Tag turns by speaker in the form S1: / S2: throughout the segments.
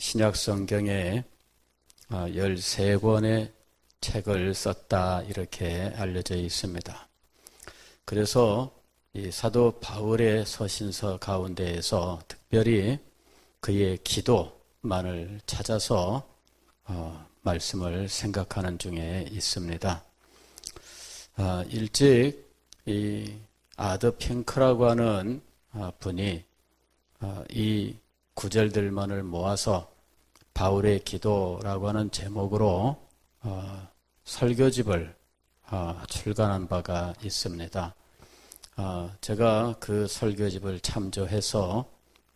S1: 어, 신약 성경에 13권의 책을 썼다 이렇게 알려져 있습니다. 그래서 이 사도 바울의 서신서 가운데에서 특별히 그의 기도만을 찾아서 어, 말씀을 생각하는 중에 있습니다. 어, 일찍 이 아드 핑크라고 하는 어, 분이 어, 이 구절들만을 모아서 바울의 기도라고 하는 제목으로 어, 설교집을 어, 출간한 바가 있습니다. 어, 제가 그 설교집을 참조해서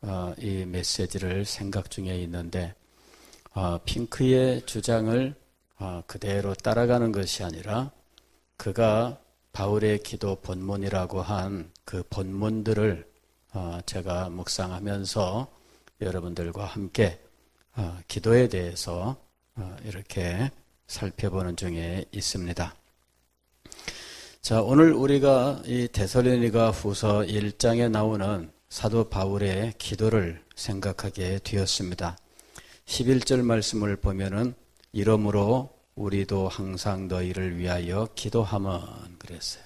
S1: 어, 이 메시지를 생각 중에 있는데 어, 핑크의 주장을 어, 그대로 따라가는 것이 아니라 그가 바울의 기도 본문이라고 한 그 본문들을 어, 제가 묵상하면서 여러분들과 함께 어, 기도에 대해서 어, 이렇게 살펴보는 중에 있습니다. 자, 오늘 우리가 이 데살로니가 후서 1장에 나오는 사도 바울의 기도를 생각하게 되었습니다. 11절 말씀을 보면은 이러므로 우리도 항상 너희를 위하여 기도함은 그랬어요.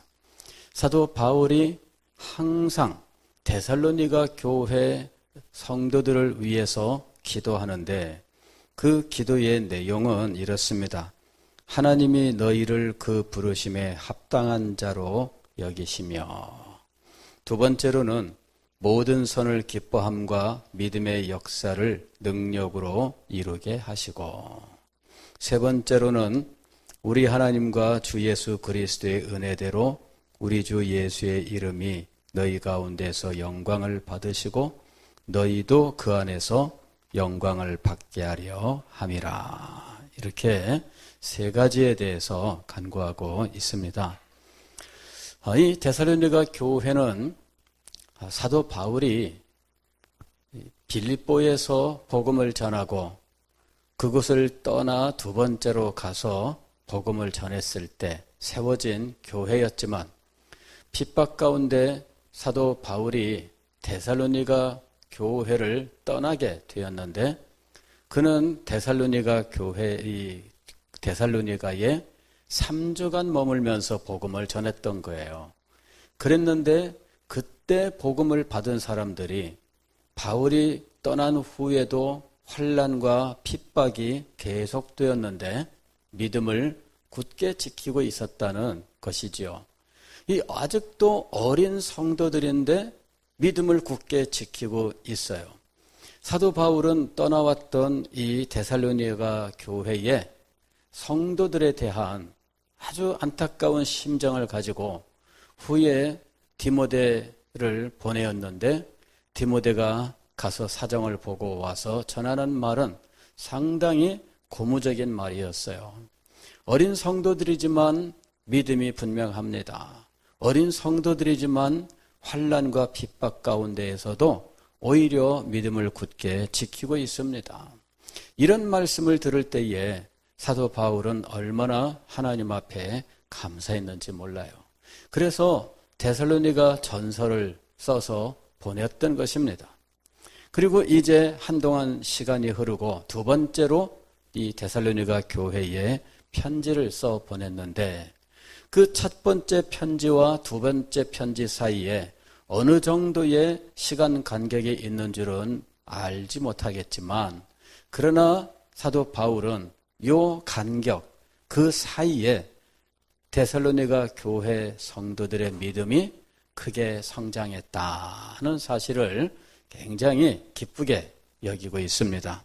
S1: 사도 바울이 항상 데살로니가 교회 성도들을 위해서 기도하는데 그 기도의 내용은 이렇습니다. 하나님이 너희를 그 부르심에 합당한 자로 여기시며 두 번째로는 모든 선을 기뻐함과 믿음의 역사를 능력으로 이루게 하시고 세 번째로는 우리 하나님과 주 예수 그리스도의 은혜대로 우리 주 예수의 이름이 너희 가운데서 영광을 받으시고 너희도 그 안에서 영광을 받게 하려 함이라. 이렇게 세 가지에 대해서 간구하고 있습니다. 아, 이 데살로니가 교회는 사도 바울이 빌립보에서 복음을 전하고 그곳을 떠나 두 번째로 가서 복음을 전했을 때 세워진 교회였지만 핍박 가운데 사도 바울이 데살로니가 교회를 떠나게 되었는데 그는 데살로니가 교회 이 데살로니가에 3주간 머물면서 복음을 전했던 거예요. 그랬는데 그때 복음을 받은 사람들이 바울이 떠난 후에도 환란과 핍박이 계속되었는데 믿음을 굳게 지키고 있었다는 것이지요. 이 아직도 어린 성도들인데 믿음을 굳게 지키고 있어요. 사도 바울은 떠나왔던 이 데살로니가 교회에 성도들에 대한 아주 안타까운 심정을 가지고 후에 디모데를 보내었는데 디모데가 가서 사정을 보고 와서 전하는 말은 상당히 고무적인 말이었어요. 어린 성도들이지만 믿음이 분명합니다. 어린 성도들이지만 환란과 핍박 가운데에서도 오히려 믿음을 굳게 지키고 있습니다. 이런 말씀을 들을 때에 사도 바울은 얼마나 하나님 앞에 감사했는지 몰라요. 그래서 데살로니가 전설을 써서 보냈던 것입니다. 그리고 이제 한동안 시간이 흐르고 두 번째로 이 데살로니가 교회에 편지를 써 보냈는데 그 첫 번째 편지와 두 번째 편지 사이에 어느 정도의 시간 간격이 있는 줄은 알지 못하겠지만 그러나 사도 바울은 요 간격 그 사이에 데살로니가 교회 성도들의 믿음이 크게 성장했다는 사실을 굉장히 기쁘게 여기고 있습니다.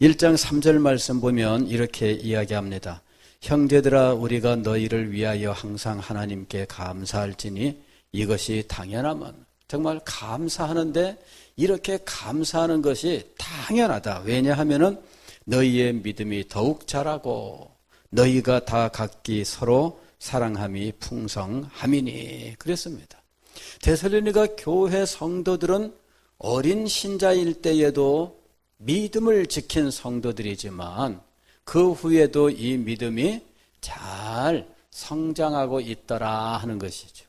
S1: 1장 3절 말씀 보면 이렇게 이야기합니다. 형제들아 우리가 너희를 위하여 항상 하나님께 감사할지니 이것이 당연함은 정말 감사하는데 이렇게 감사하는 것이 당연하다. 왜냐하면은 너희의 믿음이 더욱 자라고 너희가 다 각기 서로 사랑함이 풍성함이니 그랬습니다. 데살로니가 교회 성도들은 어린 신자일 때에도 믿음을 지킨 성도들이지만 그 후에도 이 믿음이 잘 성장하고 있더라 하는 것이죠.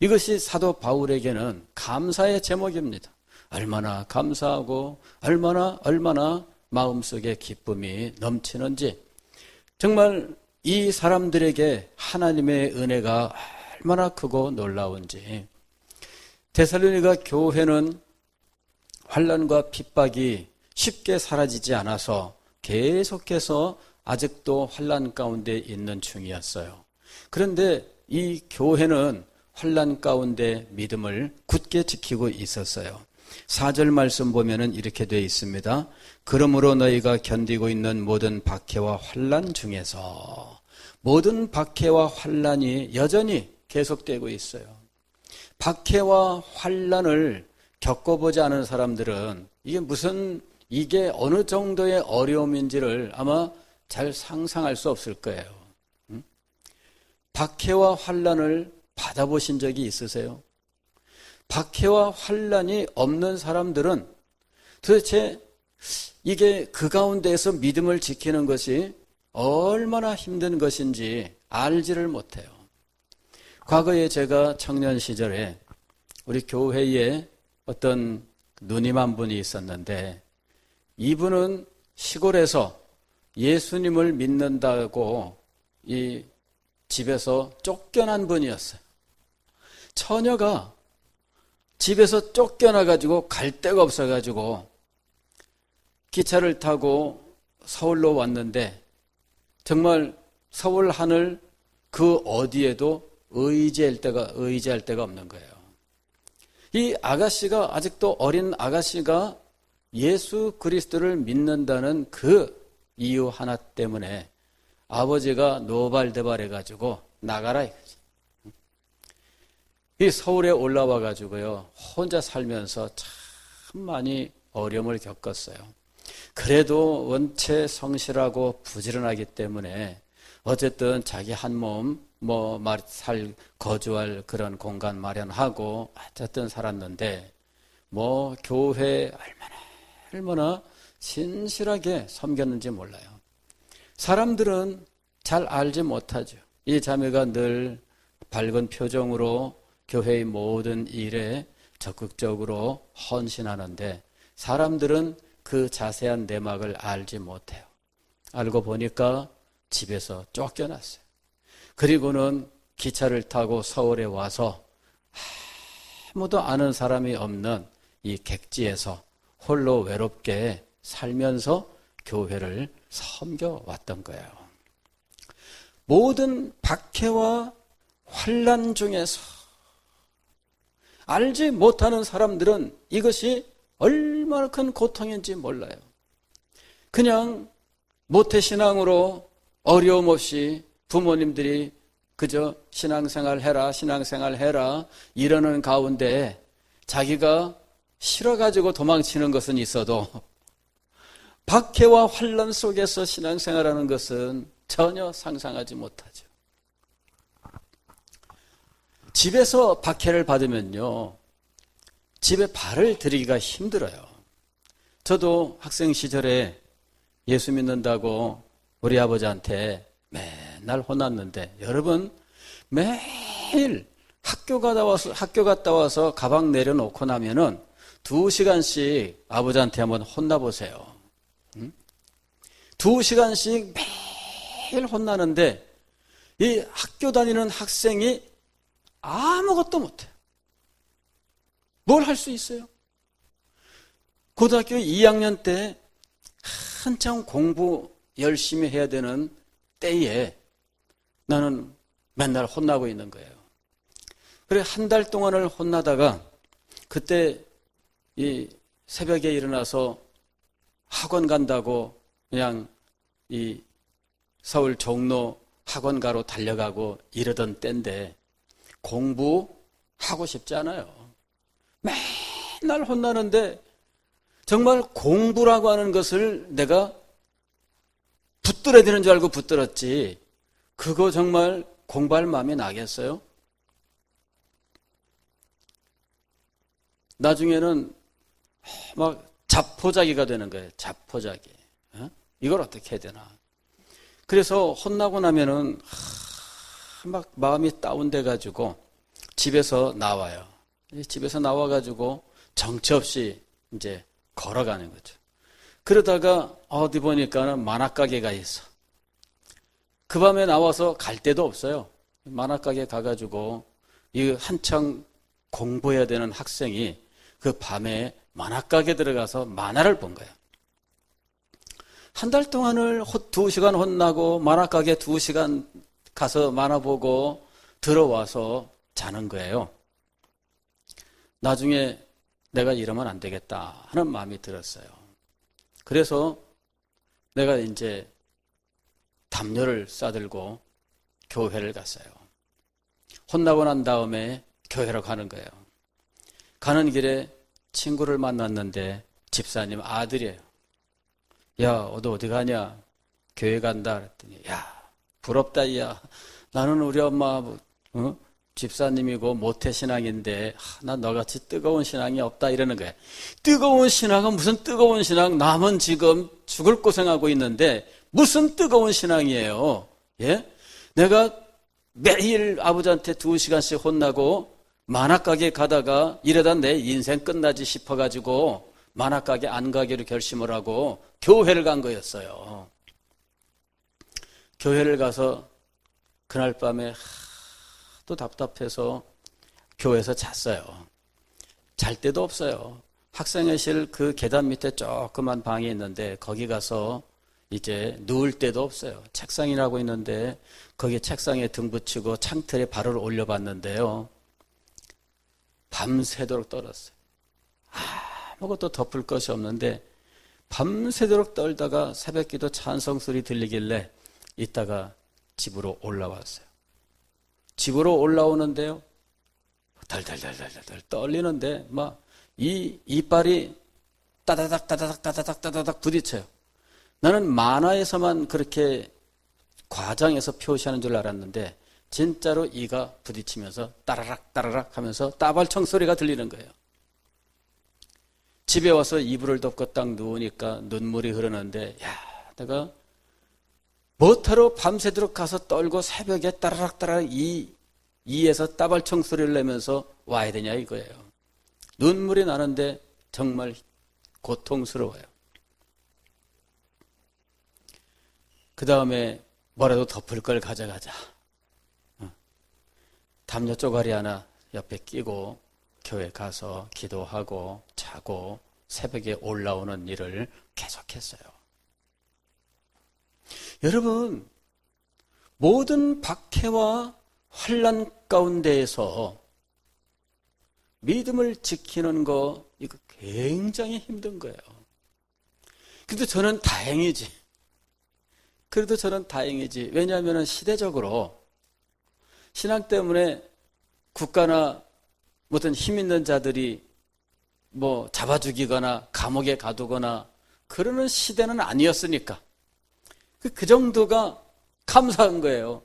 S1: 이것이 사도 바울에게는 감사의 제목입니다. 얼마나 감사하고 얼마나 얼마나 마음속에 기쁨이 넘치는지 정말 이 사람들에게 하나님의 은혜가 얼마나 크고 놀라운지 데살로니가 교회는 환란과 핍박이 쉽게 사라지지 않아서 계속해서 아직도 환란 가운데 있는 중이었어요. 그런데 이 교회는 환란 가운데 믿음을 굳게 지키고 있었어요. 4절 말씀 보면은 이렇게 되어 있습니다. 그러므로 너희가 견디고 있는 모든 박해와 환란 중에서 모든 박해와 환란이 여전히 계속되고 있어요. 박해와 환란을 겪어보지 않은 사람들은 이게 무슨 이게 어느 정도의 어려움인지를 아마 잘 상상할 수 없을 거예요. 박해와 환란을 받아보신 적이 있으세요? 박해와 환란이 없는 사람들은 도대체 이게 그 가운데에서 믿음을 지키는 것이 얼마나 힘든 것인지 알지를 못해요. 과거에 제가 청년 시절에 우리 교회에 어떤 누님 한 분이 있었는데 이분은 시골에서 예수님을 믿는다고 이 집에서 쫓겨난 분이었어요. 처녀가 집에서 쫓겨나가지고 갈 데가 없어가지고 기차를 타고 서울로 왔는데 정말 서울 하늘 그 어디에도 의지할 데가, 의지할 데가 없는 거예요. 이 아가씨가 아직도 어린 아가씨가 예수 그리스도를 믿는다는 그 이유 하나 때문에 아버지가 노발대발해가지고 나가라 이거지. 이 서울에 올라와 가지고요 혼자 살면서 참 많이 어려움을 겪었어요. 그래도 원체 성실하고 부지런하기 때문에 어쨌든 자기 한 몸뭐살 거주할 그런 공간 마련하고 어쨌든 살았는데 뭐 교회 얼마나 얼마나 신실하게 섬겼는지 몰라요. 사람들은 잘 알지 못하죠. 이 자매가 늘 밝은 표정으로 교회의 모든 일에 적극적으로 헌신하는데 사람들은 그 자세한 내막을 알지 못해요. 알고 보니까 집에서 쫓겨났어요. 그리고는 기차를 타고 서울에 와서 아무도 아는 사람이 없는 이 객지에서 홀로 외롭게 살면서 교회를 섬겨왔던 거예요. 모든 박해와 환란 중에서 알지 못하는 사람들은 이것이 얼마나 큰 고통인지 몰라요. 그냥 모태신앙으로 어려움 없이 부모님들이 그저 신앙생활 해라, 신앙생활 해라, 이러는 가운데 자기가 싫어가지고 도망치는 것은 있어도 박해와 환란 속에서 신앙생활하는 것은 전혀 상상하지 못하죠. 집에서 박해를 받으면요, 집에 발을 들이기가 힘들어요. 저도 학생 시절에 예수 믿는다고 우리 아버지한테 맨날 혼났는데 여러분 매일 학교 갔다 와서 학교 갔다 와서 가방 내려놓고 나면은 두 시간씩 아버지한테 한번 혼나보세요. 응? 두 시간씩 매일 혼나는데 이 학교 다니는 학생이 아무것도 못해요. 뭘 할 수 있어요? 고등학교 2학년 때 한참 공부 열심히 해야 되는 때에 나는 맨날 혼나고 있는 거예요. 그래 한 달 동안을 혼나다가 그때 이 새벽에 일어나서 학원 간다고 그냥 이 서울 종로 학원가로 달려가고 이러던 때인데 공부하고 싶지 않아요. 맨날 혼나는데 정말 공부라고 하는 것을 내가 붙들어야 되는 줄 알고 붙들었지. 그거 정말 공부할 마음이 나겠어요? 나중에는 막 자포자기가 되는 거예요. 자포자기. 어? 이걸 어떻게 해야 되나. 그래서 혼나고 나면은 막 마음이 다운돼 가지고 집에서 나와요. 집에서 나와 가지고 정처 없이 이제 걸어가는 거죠. 그러다가 어디 보니까는 만화가게가 있어. 그 밤에 나와서 갈 데도 없어요. 만화가게 가가지고 이 한창 공부해야 되는 학생이 그 밤에 만화가게 들어가서 만화를 본 거예요. 한 달 동안을 두 시간 혼나고 만화가게 두 시간 가서 만화 보고 들어와서 자는 거예요. 나중에 내가 이러면 안 되겠다 하는 마음이 들었어요. 그래서 내가 이제 담요를 싸들고 교회를 갔어요. 혼나고 난 다음에 교회로 가는 거예요. 가는 길에 친구를 만났는데 집사님 아들이에요. 야, 너 어디 가냐? 교회 간다. 그랬더니, 야, 부럽다, 야. 나는 우리 엄마, 어? 집사님이고 모태신앙인데, 나 너같이 뜨거운 신앙이 없다. 이러는 거야. 뜨거운 신앙은 무슨 뜨거운 신앙? 남은 지금 죽을 고생하고 있는데, 무슨 뜨거운 신앙이에요? 예? 내가 매일 아버지한테 두 시간씩 혼나고, 만화가게 가다가 이러다 내 인생 끝나지 싶어가지고 만화가게 안 가기로 결심을 하고 교회를 간 거였어요. 교회를 가서 그날 밤에 또 답답해서 교회에서 잤어요. 잘 데도 없어요. 학생회실 그 계단 밑에 조그만 방이 있는데 거기 가서 이제 누울 데도 없어요. 책상이라고 있는데 거기 책상에 등 붙이고 창틀에 발을 올려봤는데요. 밤새도록 떨었어요. 아무것도 덮을 것이 없는데 밤새도록 떨다가 새벽 기도 찬성 소리 들리길래 이따가 집으로 올라왔어요. 집으로 올라오는데요. 달달달달달 떨리는데 막 이 이빨이 따다닥 따다닥 따다닥 따다닥 부딪혀요. 나는 만화에서만 그렇게 과장해서 표시하는 줄 알았는데 진짜로 이가 부딪히면서 따라락 따라락 하면서 따발청 소리가 들리는 거예요. 집에 와서 이불을 덮고 딱 누우니까 눈물이 흐르는데 야 내가 뭐하러 밤새도록 가서 떨고 새벽에 따라락 따라락 이 이에서 따발청 소리를 내면서 와야 되냐 이거예요. 눈물이 나는데 정말 고통스러워요. 그 다음에 뭐라도 덮을 걸 가져가자. 담요 쪼가리 하나 옆에 끼고 교회 가서 기도하고 자고 새벽에 올라오는 일을 계속했어요. 여러분, 모든 박해와 환란 가운데에서 믿음을 지키는 거 이거 굉장히 힘든 거예요. 그래도 저는 다행이지. 그래도 저는 다행이지. 왜냐하면 시대적으로 신앙 때문에 국가나 어떤 힘 있는 자들이 뭐 잡아 죽이거나 감옥에 가두거나 그러는 시대는 아니었으니까. 그, 그 정도가 감사한 거예요.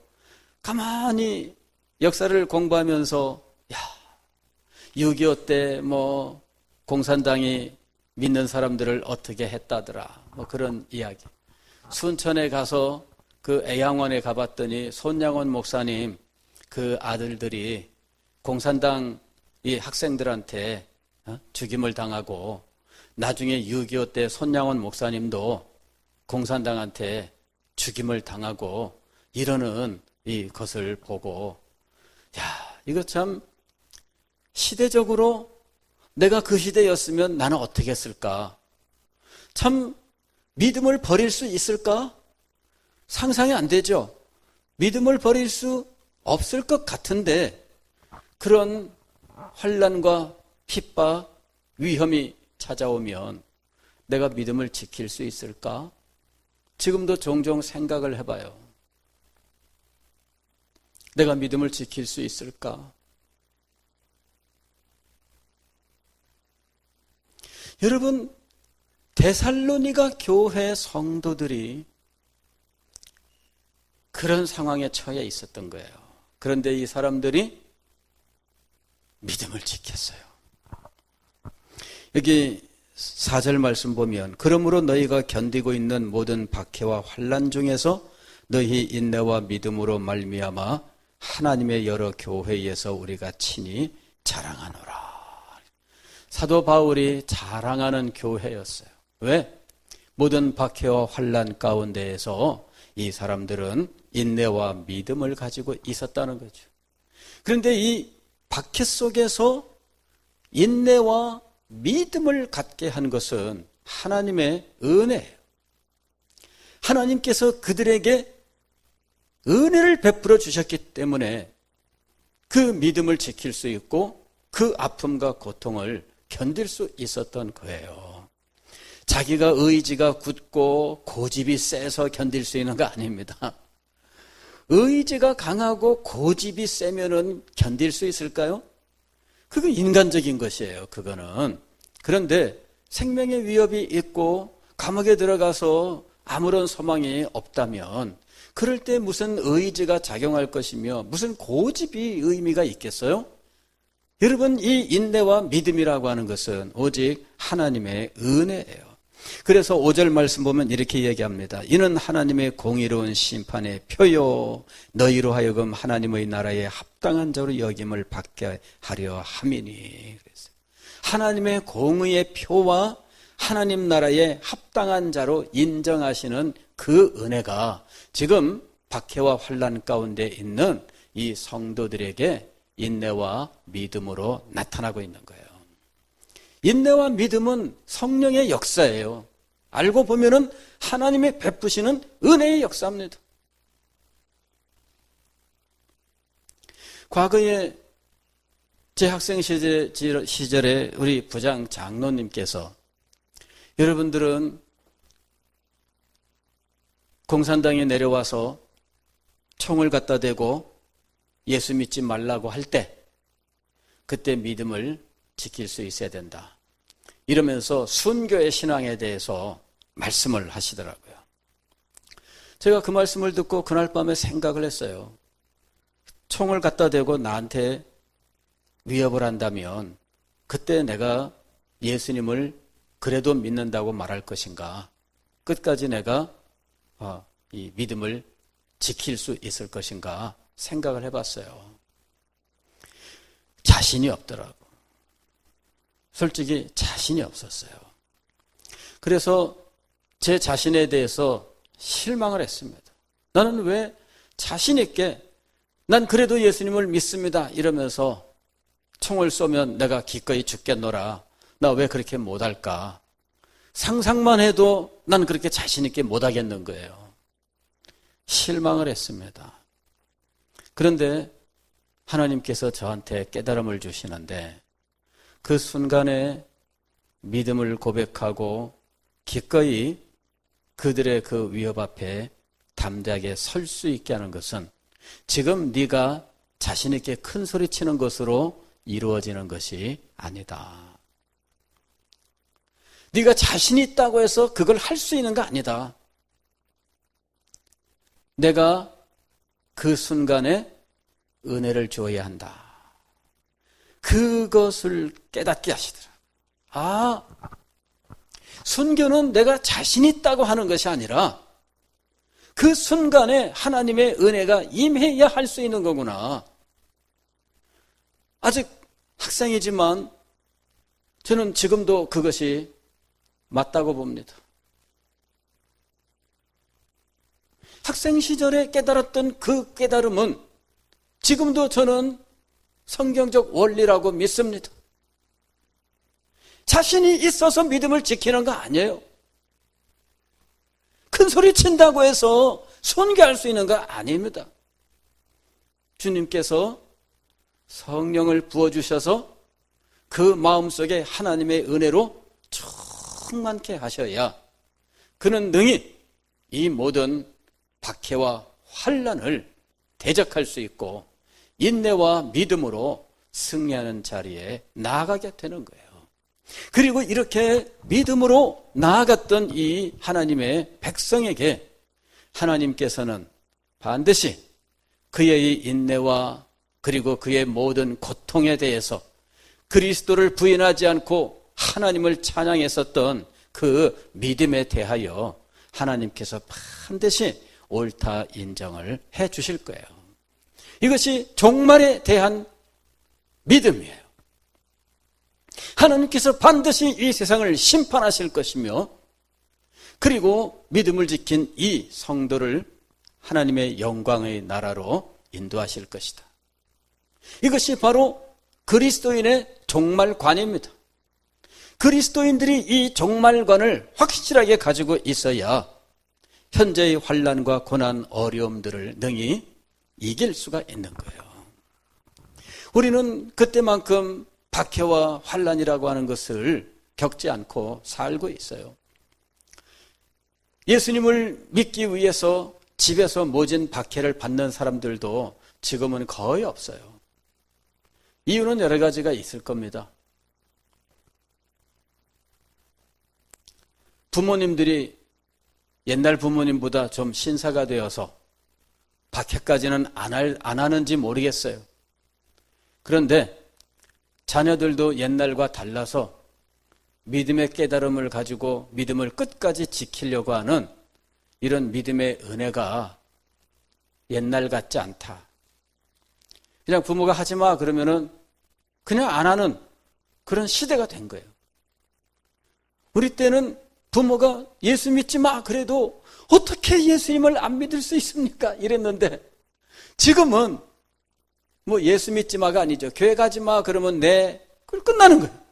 S1: 가만히 역사를 공부하면서, 야, 6.25 때 뭐 공산당이 믿는 사람들을 어떻게 했다더라. 뭐 그런 이야기. 순천에 가서 그 애양원에 가봤더니 손양원 목사님 그 아들들이 공산당 이 학생들한테 어? 죽임을 당하고 나중에 6.25 때 손양원 목사님도 공산당한테 죽임을 당하고 이러는 이 것을 보고 야 이거 참 시대적으로 내가 그 시대였으면 나는 어떻게 했을까? 참 믿음을 버릴 수 있을까? 상상이 안 되죠. 믿음을 버릴 수 없을 것 같은데 그런 환란과 핍박, 위험이 찾아오면 내가 믿음을 지킬 수 있을까? 지금도 종종 생각을 해봐요. 내가 믿음을 지킬 수 있을까? 여러분, 데살로니가 교회 성도들이 그런 상황에 처해 있었던 거예요. 그런데 이 사람들이 믿음을 지켰어요. 여기 4절 말씀 보면 그러므로 너희가 견디고 있는 모든 박해와 환란 중에서 너희 인내와 믿음으로 말미암아 하나님의 여러 교회에서 우리가 친히 자랑하노라. 사도 바울이 자랑하는 교회였어요. 왜? 모든 박해와 환란 가운데에서 이 사람들은 인내와 믿음을 가지고 있었다는 거죠. 그런데 이 박해 속에서 인내와 믿음을 갖게 한 것은 하나님의 은혜예요. 하나님께서 그들에게 은혜를 베풀어 주셨기 때문에 그 믿음을 지킬 수 있고 그 아픔과 고통을 견딜 수 있었던 거예요. 자기가 의지가 굳고 고집이 세서 견딜 수 있는 거 아닙니다. 의지가 강하고 고집이 세면은 견딜 수 있을까요? 그거 인간적인 것이에요. 그거는. 그런데 생명의 위협이 있고 감옥에 들어가서 아무런 소망이 없다면 그럴 때 무슨 의지가 작용할 것이며 무슨 고집이 의미가 있겠어요? 여러분 이 인내와 믿음이라고 하는 것은 오직 하나님의 은혜예요. 그래서 5절 말씀 보면 이렇게 얘기합니다. 이는 하나님의 공의로운 심판의 표요 너희로 하여금 하나님의 나라에 합당한 자로 여김을 받게 하려 함이니. 하나님의 공의의 표와 하나님 나라에 합당한 자로 인정하시는 그 은혜가 지금 박해와 환란 가운데 있는 이 성도들에게 인내와 믿음으로 나타나고 있는 거예요. 인내와 믿음은 성령의 역사예요. 알고 보면은 하나님의 베푸시는 은혜의 역사입니다. 과거에 제 학생 시절에 우리 부장 장로님께서 여러분들은 공산당에 내려와서 총을 갖다 대고 예수 믿지 말라고 할 때 그때 믿음을 지킬 수 있어야 된다. 이러면서 순교의 신앙에 대해서 말씀을 하시더라고요. 제가 그 말씀을 듣고 그날 밤에 생각을 했어요. 총을 갖다 대고 나한테 위협을 한다면 그때 내가 예수님을 그래도 믿는다고 말할 것인가? 끝까지 내가 어, 이 믿음을 지킬 수 있을 것인가 생각을 해봤어요. 자신이 없더라고. 솔직히 자신이 없었어요. 그래서 제 자신에 대해서 실망을 했습니다. 나는 왜 자신있게 난 그래도 예수님을 믿습니다. 이러면서 총을 쏘면 내가 기꺼이 죽겠노라. 나 왜 그렇게 못할까? 상상만 해도 난 그렇게 자신있게 못하겠는 거예요. 실망을 했습니다. 그런데 하나님께서 저한테 깨달음을 주시는데 그 순간에 믿음을 고백하고 기꺼이 그들의 그 위협 앞에 담대하게 설 수 있게 하는 것은 지금 네가 자신 있게 큰 소리 치는 것으로 이루어지는 것이 아니다. 네가 자신 있다고 해서 그걸 할 수 있는 거 아니다. 내가 그 순간에 은혜를 줘야 한다. 그것을 깨닫게 하시더라. 아, 순교는 내가 자신 있다고 하는 것이 아니라 그 순간에 하나님의 은혜가 임해야 할 수 있는 거구나. 아직 학생이지만 저는 지금도 그것이 맞다고 봅니다. 학생 시절에 깨달았던 그 깨달음은 지금도 저는 성경적 원리라고 믿습니다. 자신이 있어서 믿음을 지키는 거 아니에요. 큰 소리 친다고 해서 손괴할 수 있는 거 아닙니다. 주님께서 성령을 부어주셔서 그 마음속에 하나님의 은혜로 충만케 하셔야 그는 능히 이 모든 박해와 환란을 대적할 수 있고 인내와 믿음으로 승리하는 자리에 나아가게 되는 거예요. 그리고 이렇게 믿음으로 나아갔던 이 하나님의 백성에게 하나님께서는 반드시 그의 인내와 그리고 그의 모든 고통에 대해서 그리스도를 부인하지 않고 하나님을 찬양했었던 그 믿음에 대하여 하나님께서 반드시 옳다 인정을 해 주실 거예요. 이것이 종말에 대한 믿음이에요. 하나님께서 반드시 이 세상을 심판하실 것이며 그리고 믿음을 지킨 이 성도를 하나님의 영광의 나라로 인도하실 것이다. 이것이 바로 그리스도인의 종말관입니다. 그리스도인들이 이 종말관을 확실하게 가지고 있어야 현재의 환란과 고난, 어려움들을 능히 이길 수가 있는 거예요. 우리는 그때만큼 박해와 환란이라고 하는 것을 겪지 않고 살고 있어요. 예수님을 믿기 위해서 집에서 모진 박해를 받는 사람들도 지금은 거의 없어요. 이유는 여러 가지가 있을 겁니다. 부모님들이 옛날 부모님보다 좀 신사가 되어서 박해까지는 안, 할, 안 하는지 모르겠어요. 그런데 자녀들도 옛날과 달라서 믿음의 깨달음을 가지고 믿음을 끝까지 지키려고 하는 이런 믿음의 은혜가 옛날 같지 않다. 그냥 부모가 하지 마 그러면은 그냥 안 하는 그런 시대가 된 거예요. 우리 때는 부모가 예수 믿지 마 그래도 어떻게 예수님을 안 믿을 수 있습니까? 이랬는데 지금은 뭐 예수 믿지 마가 아니죠. 교회 가지 마 그러면 네 그걸 끝나는 거예요.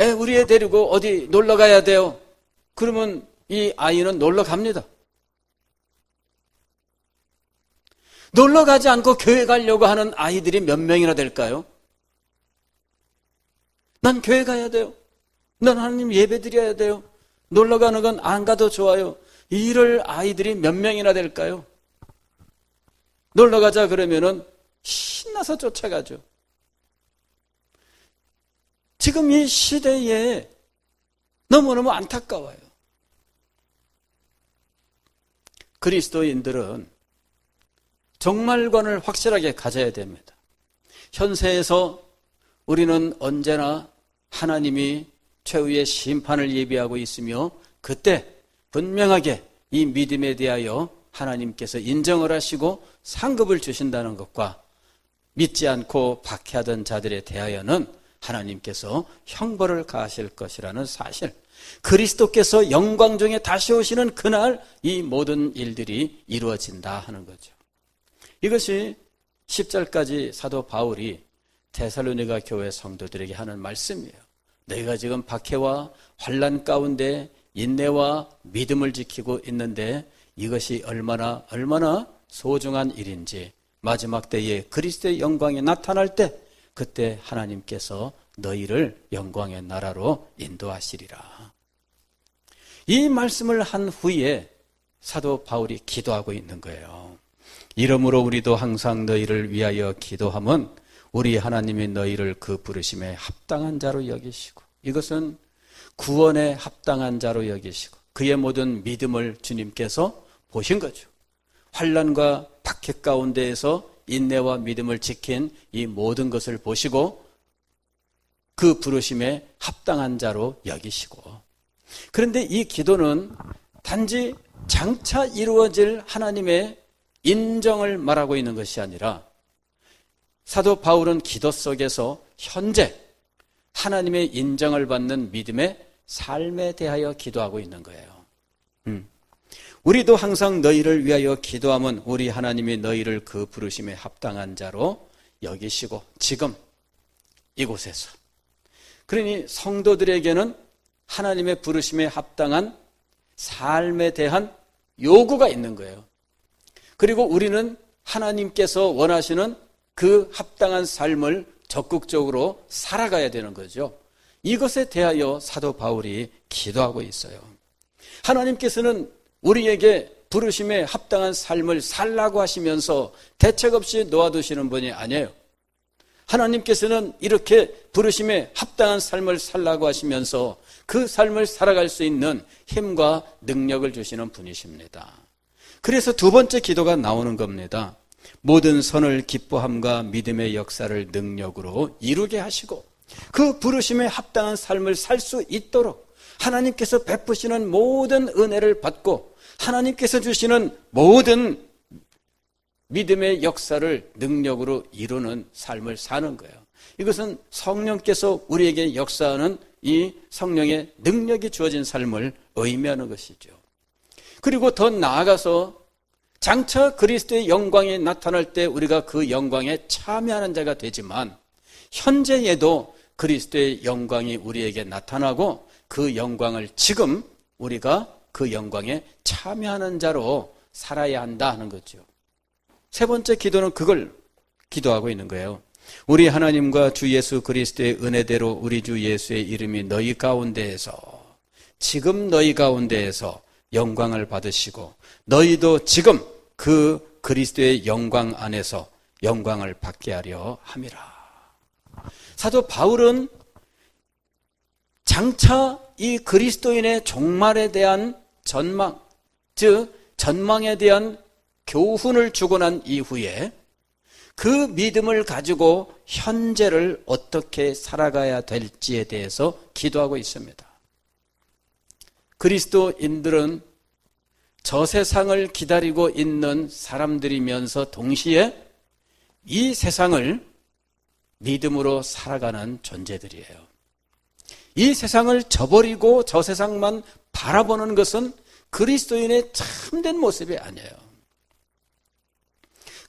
S1: 애 우리 애 데리고 어디 놀러 가야 돼요. 그러면 이 아이는 놀러 갑니다. 놀러 가지 않고 교회 가려고 하는 아이들이 몇 명이나 될까요? 난 교회 가야 돼요. 난 하나님 예배 드려야 돼요. 놀러 가는 건 안 가도 좋아요. 이럴 아이들이 몇 명이나 될까요? 놀러 가자 그러면은 신나서 쫓아가죠. 지금 이 시대에 너무너무 안타까워요. 그리스도인들은 정말관을 확실하게 가져야 됩니다. 현세에서 우리는 언제나 하나님이 최후의 심판을 예비하고 있으며 그때 분명하게 이 믿음에 대하여 하나님께서 인정을 하시고 상급을 주신다는 것과 믿지 않고 박해하던 자들에 대하여는 하나님께서 형벌을 가하실 것이라는 사실. 그리스도께서 영광 중에 다시 오시는 그날 이 모든 일들이 이루어진다 하는 거죠. 이것이 10절까지 사도 바울이 테살로니가 교회 성도들에게 하는 말씀이에요. 내가 지금 박해와 환란 가운데 인내와 믿음을 지키고 있는데 이것이 얼마나 얼마나 소중한 일인지 마지막 때에 그리스도의 영광이 나타날 때 그때 하나님께서 너희를 영광의 나라로 인도하시리라. 이 말씀을 한 후에 사도 바울이 기도하고 있는 거예요. 이러므로 우리도 항상 너희를 위하여 기도함은 우리 하나님이 너희를 그 부르심에 합당한 자로 여기시고 이것은 구원에 합당한 자로 여기시고 그의 모든 믿음을 주님께서 보신 거죠. 환란과 박해 가운데에서 인내와 믿음을 지킨 이 모든 것을 보시고 그 부르심에 합당한 자로 여기시고 그런데 이 기도는 단지 장차 이루어질 하나님의 인정을 말하고 있는 것이 아니라 사도 바울은 기도 속에서 현재 하나님의 인정을 받는 믿음의 삶에 대하여 기도하고 있는 거예요. 음. 우리도 항상 너희를 위하여 기도하면 우리 하나님이 너희를 그 부르심에 합당한 자로 여기시고 지금 이곳에서 그러니 성도들에게는 하나님의 부르심에 합당한 삶에 대한 요구가 있는 거예요. 그리고 우리는 하나님께서 원하시는 그 합당한 삶을 적극적으로 살아가야 되는 거죠. 이것에 대하여 사도 바울이 기도하고 있어요. 하나님께서는 우리에게 부르심에 합당한 삶을 살라고 하시면서 대책 없이 놓아두시는 분이 아니에요. 하나님께서는 이렇게 부르심에 합당한 삶을 살라고 하시면서 그 삶을 살아갈 수 있는 힘과 능력을 주시는 분이십니다. 그래서 두 번째 기도가 나오는 겁니다. 모든 선을 기뻐함과 믿음의 역사를 능력으로 이루게 하시고 그 부르심에 합당한 삶을 살 수 있도록 하나님께서 베푸시는 모든 은혜를 받고 하나님께서 주시는 모든 믿음의 역사를 능력으로 이루는 삶을 사는 거예요. 이것은 성령께서 우리에게 역사하는 이 성령의 능력이 주어진 삶을 의미하는 것이죠. 그리고 더 나아가서 장차 그리스도의 영광이 나타날 때 우리가 그 영광에 참여하는 자가 되지만 현재에도 그리스도의 영광이 우리에게 나타나고 그 영광을 지금 우리가 그 영광에 참여하는 자로 살아야 한다 하는 거죠. 세 번째 기도는 그걸 기도하고 있는 거예요. 우리 하나님과 주 예수 그리스도의 은혜대로 우리 주 예수의 이름이 너희 가운데에서 지금 너희 가운데에서 영광을 받으시고 너희도 지금 그 그리스도의 영광 안에서 영광을 받게 하려 함이라. 사도 바울은 장차 이 그리스도인의 종말에 대한 전망, 즉 전망에 대한 교훈을 주고 난 이후에 그 믿음을 가지고 현재를 어떻게 살아가야 될지에 대해서 기도하고 있습니다. 그리스도인들은 저 세상을 기다리고 있는 사람들이면서 동시에 이 세상을 믿음으로 살아가는 존재들이에요. 이 세상을 저버리고 저 세상만 바라보는 것은 그리스도인의 참된 모습이 아니에요.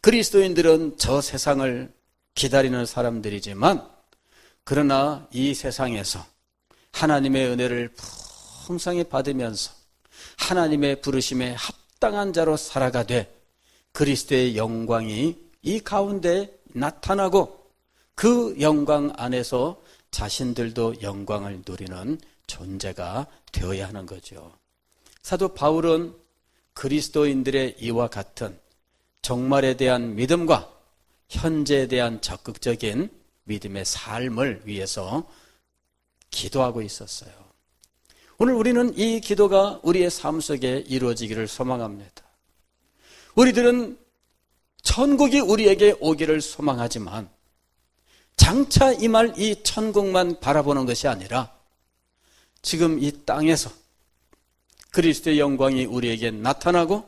S1: 그리스도인들은 저 세상을 기다리는 사람들이지만 그러나 이 세상에서 하나님의 은혜를 풍성히 받으면서 하나님의 부르심에 합당한 자로 살아가되 그리스도의 영광이 이 가운데 나타나고 그 영광 안에서 자신들도 영광을 누리는 존재가 되어야 하는 거죠. 사도 바울은 그리스도인들의 이와 같은 정말에 대한 믿음과 현재에 대한 적극적인 믿음의 삶을 위해서 기도하고 있었어요. 오늘 우리는 이 기도가 우리의 삶 속에 이루어지기를 소망합니다. 우리들은 천국이 우리에게 오기를 소망하지만 장차 임할 이 천국만 바라보는 것이 아니라 지금 이 땅에서 그리스도의 영광이 우리에게 나타나고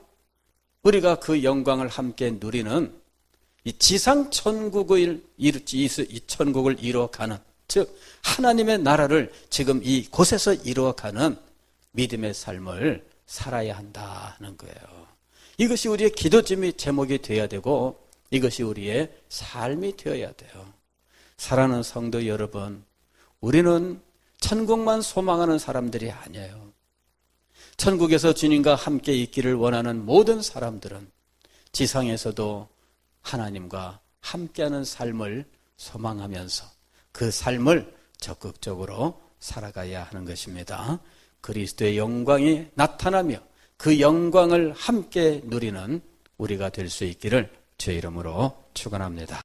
S1: 우리가 그 영광을 함께 누리는 이 지상 천국을 이 천국을 이루어가는 즉 하나님의 나라를 지금 이 곳에서 이루어가는 믿음의 삶을 살아야 한다는 거예요. 이것이 우리의 기도점이 제목이 되어야 되고 이것이 우리의 삶이 되어야 돼요. 사랑하는 성도 여러분, 우리는 천국만 소망하는 사람들이 아니에요. 천국에서 주님과 함께 있기를 원하는 모든 사람들은 지상에서도 하나님과 함께하는 삶을 소망하면서 그 삶을 적극적으로 살아가야 하는 것입니다. 그리스도의 영광이 나타나며 그 영광을 함께 누리는 우리가 될 수 있기를 주 이름으로 축원합니다.